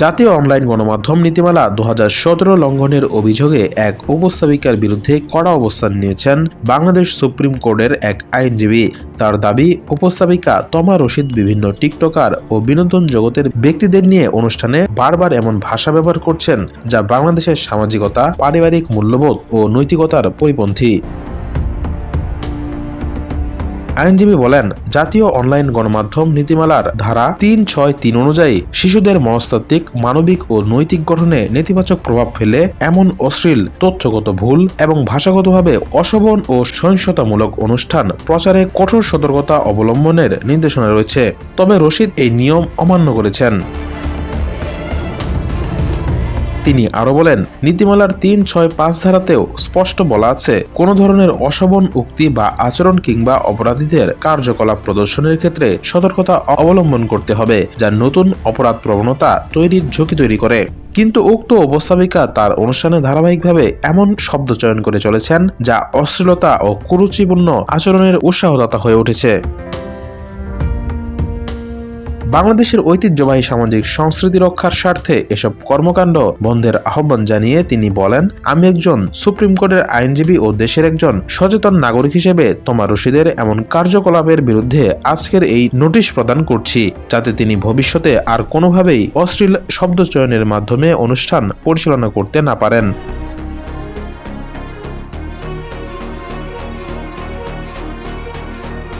জাতীয় অনলাইন গণমাধ্যম নীতিমালা দু হাজার সতেরো লঙ্ঘনের অভিযোগে এক উপস্থাপিকার বিরুদ্ধে কড়া অবস্থান নিয়েছেন বাংলাদেশ সুপ্রিম কোর্টের এক আইনজীবী। তার দাবি, উপস্থাপিকা তমা রশিদ বিভিন্ন টিকটকার ও বিনোদন জগতের ব্যক্তিদের নিয়ে অনুষ্ঠানে বারবার এমন ভাষা ব্যবহার করছেন যা বাংলাদেশের সামাজিকতা, পারিবারিক মূল্যবোধ ও নৈতিকতার পরিপন্থী। আইনজীবী বলেন, জাতীয় অনলাইন গণমাধ্যম নীতিমালার ধারা তিন ছয় তিন অনুযায়ী শিশুদের মনস্তাত্ত্বিক, মানবিক ও নৈতিক গঠনে নেতিবাচক প্রভাব ফেলে এমন অশ্লীল, তথ্যগত ভুল এবং ভাষাগতভাবে অশোভন ও সহিংসতামূলক অনুষ্ঠান প্রচারে কঠোর সতর্কতা অবলম্বনের নির্দেশনা রয়েছে। তবে রশিদ এই নিয়ম অমান্য করেছেন। তিনি আরও বলেন, নীতিমালার তিন ছয় পাঁচ ধারাতেও স্পষ্ট বলা আছে, কোন ধরনের অশোভন উক্তি বা আচরণ কিংবা অপরাধীদের কার্যকলাপ প্রদর্শনের ক্ষেত্রে সতর্কতা অবলম্বন করতে হবে, যা নতুন অপরাধ প্রবণতা তৈরির ঝুঁকি তৈরি করে। কিন্তু উক্ত উপস্থাপিকা তার অনুষ্ঠানে ধারাবাহিকভাবে এমন শব্দ চয়ন করে চলেছেন, যা অশ্লীলতা ও কুরুচিপূর্ণ আচরণের উৎসাহদাতা হয়ে উঠেছে। বাংলাদেশের ঐতিহ্যবাহী সামাজিক সংস্কৃতি রক্ষার স্বার্থে এসব কর্মকাণ্ড বন্ধের আহ্বান জানিয়ে তিনি বলেন, আমি একজন সুপ্রিম কোর্টের আইনজীবী ও দেশের একজন সচেতন নাগরিক হিসেবে তোমার রশিদের এমন কার্যকলাপের বিরুদ্ধে আজকের এই নোটিশ প্রদান করছি, যাতে তিনি ভবিষ্যতে আর কোনোভাবেই অশ্লীল শব্দ চয়নের মাধ্যমে অনুষ্ঠান পরিচালনা করতে না পারেন।